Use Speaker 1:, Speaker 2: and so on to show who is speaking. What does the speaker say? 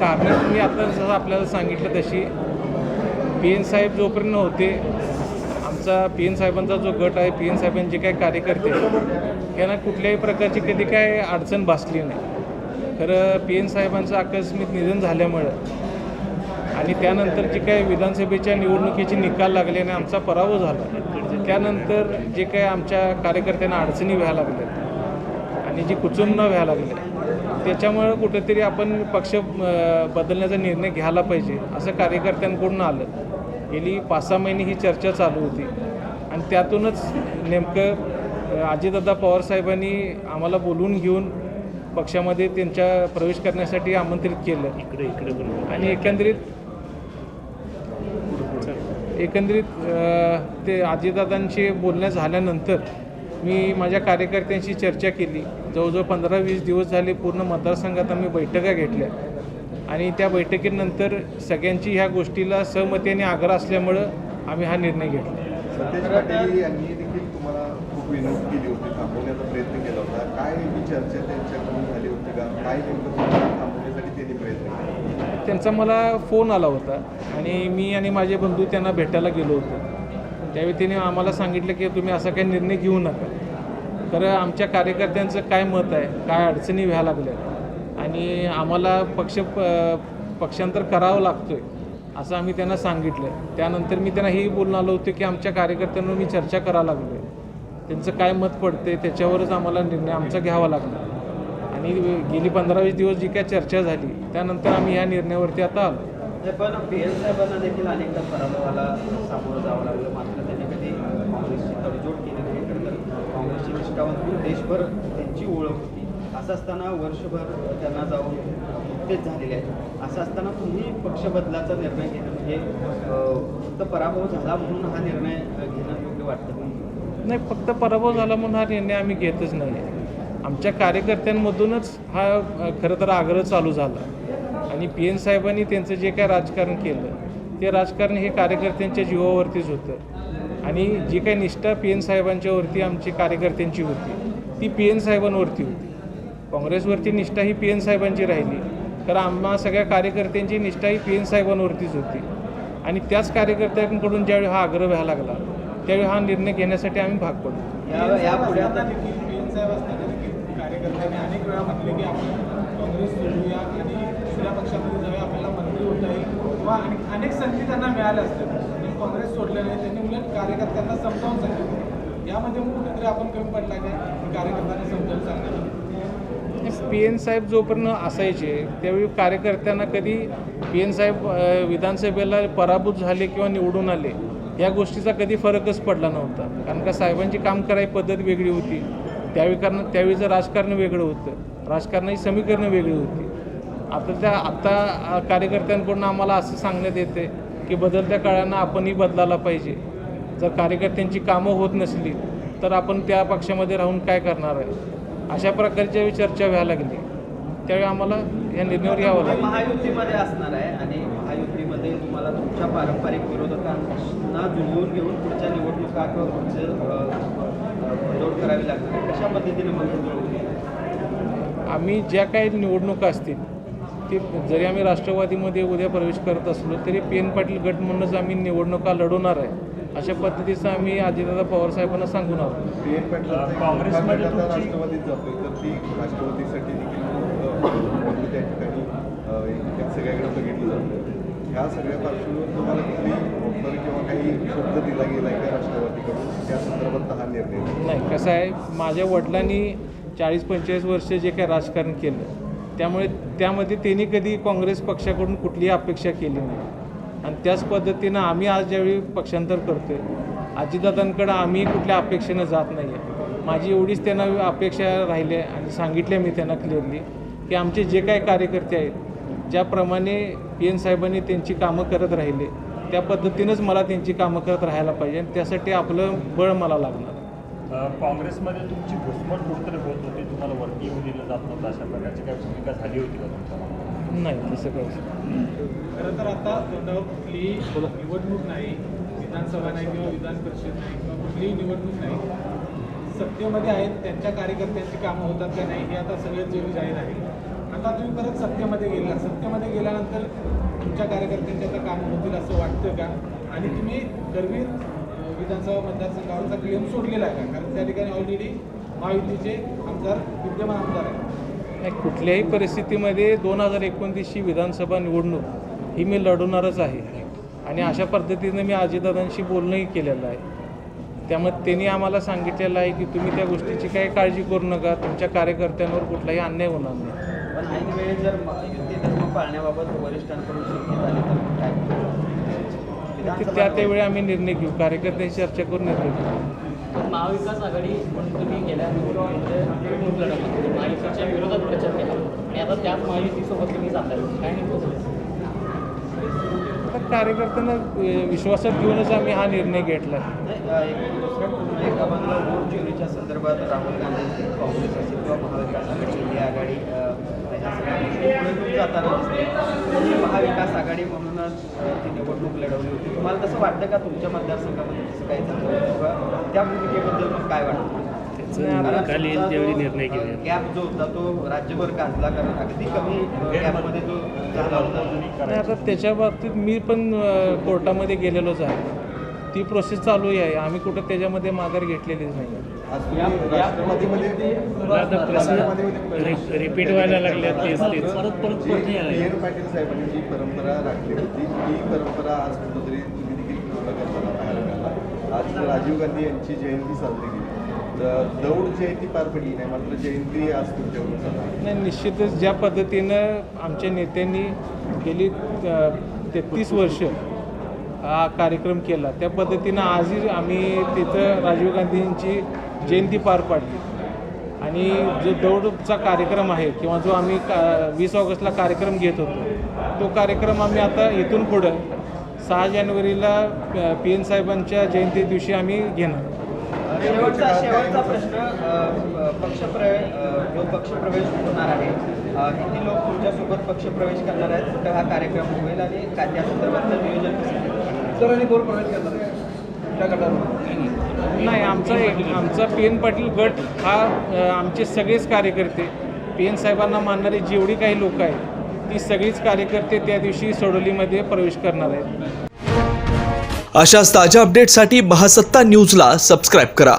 Speaker 1: कारणं तुम्ही आता जसं आपल्याला सांगितलं तशी पी एन साहेब जोपर्यंत होते आमचा पी एन साहेबांचा जो गट आहे पी एन साहेबांचे काही कार्यकर्ते यांना कुठल्याही प्रकारची कधी काय अडचण भासली नाही. खरं पी एन साहेबांचं आकस्मिक निधन झाल्यामुळं आणि त्यानंतर जे काही विधानसभेच्या निवडणुकीचे निकाल लागले आणि आमचा पराभव झाला त्यानंतर जे काही आमच्या कार्यकर्त्यांना अडचणी व्हायला लागल्या आणि जी कुचुंबनं व्हायला लागल्या त्याच्यामुळं कुठेतरी आपण पक्ष बदलण्याचा निर्णय घ्यायला पाहिजे असं कार्यकर्त्यांकडून आलं. गेली पाच सहा महिने ही चर्चा चालू होती. आणि त्यातूनच नेमकं अं, अजितदादा पवार साहेबांनी आम्हाला बोलवून घेऊन पक्षामध्ये त्यांच्या प्रवेश करण्यासाठी आमंत्रित केलं.
Speaker 2: इकडे इकडे
Speaker 1: आणि एकंदरीत एकंदरीत ते अजितदादांशी बोलणं झाल्यानंतर मी माझ्या कार्यकर्त्यांशी चर्चा केली. जवळजवळ पंधरा वीस दिवस झाले पूर्ण मतदारसंघात आम्ही बैठका घेतल्या. आणि त्या बैठकीनंतर सगळ्यांची ह्या गोष्टीला सहमतीने आग्रह असल्यामुळं आम्ही हा निर्णय घेतला.
Speaker 3: सतेज पाटील यांनी देखील तुम्हाला खूप विनंती केली होती थांबवण्याचा प्रयत्न केला होता. काय चर्चा त्यांच्याकडून झाली होती का? काय थांबवण्यासाठी त्यांनी प्रयत्न केला?
Speaker 1: त्यांचा मला फोन आला होता आणि मी आणि माझे बंधू त्यांना भेटायला गेलो होतो. त्यावेळी तिने आम्हाला सांगितलं की तुम्ही असा काही निर्णय घेऊ नका. खरं आमच्या कार्यकर्त्यांचं काय मत आहे काय अडचणी व्हायला लागल्या आणि आम्हाला पक्ष प- पक्षांतर करावं लागतो आहे असं आम्ही त्यांना सांगितलं त्यानंतर मी त्यांना हेही बोलून आलो होतो की आमच्या कार्यकर्त्यांवर मी चर्चा करावं लागलो आहे त्यांचं काय मत पडते त्याच्यावरच आम्हाला निर्णय आमचा घ्यावा लागला. आणि गेली पंधरा वीस दिवस जी काय चर्चा झाली त्यानंतर आम्ही ह्या निर्णयावरती आता आलो.
Speaker 4: म्हणजे पण पी एल साहेबांना देखील अनेकदा पराभवाला सामोरं जावं लागलं. मात्र त्यांनी कधी काँग्रेसची तडजोड केली नाही. तर काँग्रेसची निष्ठावंतून देशभर त्यांची ओळख होती. असं असताना वर्षभर त्यांना जाऊन नुकतेच झालेले आहेत. असं असताना तुम्ही पक्ष बदलाचा निर्णय घेणं म्हणजे फक्त पराभव झाला म्हणून हा निर्णय घेणं योग्य वाटतं
Speaker 1: नाही फक्त पराभव झाला म्हणून हा निर्णय आम्ही घेतच नाही. आमच्या कार्यकर्त्यांमधूनच हा खरं तर आग्रह चालू झाला. आणि पी एन साहेबांनी त्यांचं जे काय राजकारण केलं ते राजकारण हे कार्यकर्त्यांच्या जीवावरतीच होतं. आणि जी काही निष्ठा पी एन साहेबांच्यावरती आमची कार्यकर्त्यांची होती ती पी एन साहेबांवरती होती. काँग्रेसवरती निष्ठा ही पी एन साहेबांची राहिली. तर आम्हा सगळ्या कार्यकर्त्यांची निष्ठा ही पी एन साहेबांवरतीच होती. आणि त्याच कार्यकर्त्यांकडून ज्यावेळी हा आग्रह व्हायला लागला त्यावेळी हा निर्णय घेण्यासाठी आम्ही भाग पडलो.
Speaker 5: दुसऱ्या पक्षामध्ये जाऊया आपल्याला मंत्री होता येईल किंवा अनेक संधी त्यांना मिळाल्या असतात काँग्रेस सोडले नाही त्यांनी उलट कार्यकर्त्यांना समजावून सांगितलं. यामध्ये मग कुठेतरी आपण कमी पडला काय? कार्यकर्त्यांना समजावून सांगण्यात
Speaker 1: पी एन साहेब जोपर्यंत असायचे त्यावेळी कार्यकर्त्यांना कधी पी एन साहेब विधानसभेला पराभूत झाले किंवा निवडून आले या गोष्टीचा कधी फरकच पडला नव्हता. कारण का साहेबांची काम करायची पद्धत वेगळी होती. त्यावेळी कारण त्यावेळीचं राजकारण वेगळं होतं. राजकारणाची समीकरणं वेगळी होती. आता त्या आत्ता कार्यकर्त्यांकडून आम्हाला असं सांगण्यात येते की बदलत्या काळानं आपणही बदलायला पाहिजे. जर कार्यकर्त्यांची कामं होत नसली तर आपण त्या पक्षामध्ये राहून काय करणार आहे? अशा प्रकारची वेळी चर्चा व्हायला लागली. त्यावेळी आम्हाला या निर्णयावर यावं लागलं.
Speaker 4: महायुतीमध्ये असणार आहे आणि महायुतीमध्ये तुम्हाला तुमच्या पारंपरिक विरोधकांना जुळवून घेऊन पुढच्या निवडणुका किंवा पुढचे जोड करावी लागणार आहे कशा पद्धतीने मग?
Speaker 1: आम्ही ज्या काही निवडणुका असतील ते जरी आम्ही राष्ट्रवादीमध्ये उद्या प्रवेश करत असलो तरी पी एन पाटील गट म्हणूनच आम्ही निवडणुका लढवणार आहे. अशा पद्धतीचं आम्ही अजितदादा पवार साहेबांना सांगून आहोत
Speaker 3: पी एन पाटील
Speaker 2: काँग्रेसमध्ये
Speaker 3: आता
Speaker 2: तुमची-
Speaker 3: राष्ट्रवादीत जातोय तर ती राष्ट्रवादीसाठी देखील म्हणजे त्या ठिकाणी अ, एक सगळ्याकडे बघितलं जातं. ह्या सगळ्या पार्श्वभूमीवर तुम्हाला कुठली ऑफर किंवा काही शब्द दिला गेला आहे का राष्ट्रवादीकडून? त्या संदर्भात हा निर्णय
Speaker 1: नाही कसं आहे माझ्या वडिलांनी चाळीस पंचेचाळीस वर्ष जे काही राजकारण केलं त्यामुळे त्यामध्ये त्यांनी कधी काँग्रेस पक्षाकडून कुठलीही अपेक्षा केली नाही. आणि त्याच पद्धतीनं आम्ही आज ज्यावेळी पक्षांतर करतोय अजितदादांकडं आम्ही कुठल्या अपेक्षेनं जात नाही आहे माझी एवढीच त्यांना अपेक्षा राहिली आहे आणि सांगितले मी त्यांना क्लिअरली की आमचे जे काही कार्यकर्ते आहेत ज्याप्रमाणे पी एन साहेबांनी त्यांची कामं करत राहिले त्या पद्धतीनंच मला त्यांची कामं करत राहायला पाहिजे आणि त्यासाठी आपलं बळ मला लागणार.
Speaker 2: काँग्रेसमध्ये तुमची घुसमट कुठेतरी होत होती? तुम्हाला वरती येऊ दिलं जात नव्हतं? अशा प्रकारची काही भूमिका झाली होती का तुमच्या
Speaker 1: नाही तसं काही
Speaker 5: खरं तर आता तोंडावर कुठलीही निवडणूक नाही विधानसभा नाही किंवा विधान परिषद नाही किंवा कुठलीही निवडणूक नाही सत्तेमध्ये आहेत त्यांच्या कार्यकर्त्यांची कामं होतात का नाही हे आता सगळेच जग जाहीर आहे आता तुम्ही परत सत्तेमध्ये गेला. सत्तेमध्ये गेल्यानंतर तुमच्या कार्यकर्त्यांचे आता काम होतील असं वाटतं का? आणि तुम्ही अं, विधानसभा मतदारसंघावरचा क्लेम सोडलेला आहे. कारण त्या ठिकाणी ऑलरेडी महायुतीचे आमदार विद्यमान आमदार आहेत.
Speaker 1: नाही कुठल्याही परिस्थितीमध्ये दोन हजार एकोणतीसची विधानसभा निवडणूक ही मी लढवणारच आहे. आणि अशा पद्धतीने मी अजितदादांशी बोलणंही केलेलं आहे. त्यामुळे त्यांनी आम्हाला सांगितलेलं आहे की तुम्ही त्या गोष्टीची काही काळजी करू नका. तुमच्या कार्यकर्त्यांवर कुठलाही अन्याय होणार नाही.
Speaker 4: पण ऐन वेळी जर युती धर्म पाळण्याबाबत वरिष्ठांकडून सूचना झाली तर काय
Speaker 1: ते त्या त्यावेळी आम्ही निर्णय घेऊ कार्यकर्त्यांशी चर्चा करून निर्णय घेऊ.
Speaker 6: महाविकास आघाडी म्हणून तुम्ही गेल्या निवडणुकीमध्ये निवडणूक लढवली म्हणजे महायुतीच्या विरोधात प्रचार केला. आणि आता त्याच महायुतीसोबत तुम्ही जाताय काय नेमकं बोलायचं?
Speaker 1: आता कार्यकर्त्यांना विश्वासात घेऊनच आम्ही हा निर्णय घेतला.
Speaker 4: दुसऱ्या संदर्भात राहुल गांधी काँग्रेस असेल किंवा महाविकास आघाडी आघाडी जाताना आघाडी म्हणूनच ती निवडणूक लढवली होती. तुम्हाला तसं वाटतं का तुमच्या मतदारसंघामध्ये तसं काही झालं किंवा त्या भूमिकेबद्दल मग काय वाटतं? गॅप जो होता तो राज्यभर गाजला. कारण अगदी कमी गॅपमध्ये तो झाला होता.
Speaker 1: आता त्याच्या बाबतीत मी पण कोर्टामध्ये गेलेलोच आहे. ती प्रोसेस चालू आहे. आम्ही कुठं त्याच्यामध्ये माघार घेतलेलीच नाही.
Speaker 6: रिपीट व्हायला लागल्या तेच तेच. परत परत
Speaker 3: पाटील साहेबांनी जी परंपरा राखली होती ती परंपरा आज कुठंतरी तुम्ही देखील पूर्ण करताना पाहायला मिळाला. आज राजीव गांधी यांची जयंती साजरी केली. तर दौड जयंती पार पडली नाही मात्र जयंती आज तुमच्याकडून
Speaker 1: नाही निश्चितच ज्या पद्धतीनं आमच्या नेत्यांनी गेली तेहतीस वर्ष हा कार्यक्रम केला. त्या पद्धतीनं आजही आम्ही तिथं राजीव गांधींची जयंती पार पाडली. आणि जो दौडचा कार्यक्रम आहे किंवा जो आम्ही का वीस ऑगस्टला कार्यक्रम घेत होतो तो कार्यक्रम आम्ही आता इथून पुढं सहा जानेवारीला पी एन साहेबांच्या जयंती दिवशी आम्ही घेणार.
Speaker 4: शेवटचा शेवटचा प्रश्न अ, जो पक्षप्रवेश होणार आहे किती लोक तुमच्यासोबत पक्षप्रवेश करणार आहेत? कुठं हा कार्यक्रम होईल आणि काय त्या संदर्भातलं नियोजन कसं?
Speaker 5: सर आणि कोण प्रवेश करणार आहे?
Speaker 1: नाही आमचा एक आमचा पी एन पाटील गट हा आमचे सगळेच कार्यकर्ते. पी एन साहेबांना मानणारी जेवढी काही लोक आहेत ती सगळीच कार्यकर्ते त्या दिवशी सोडोलीमध्ये प्रवेश करणार आहेत.
Speaker 7: अशाच ताज्या अपडेटसाठी महासत्ता न्यूजला सबस्क्राईब करा.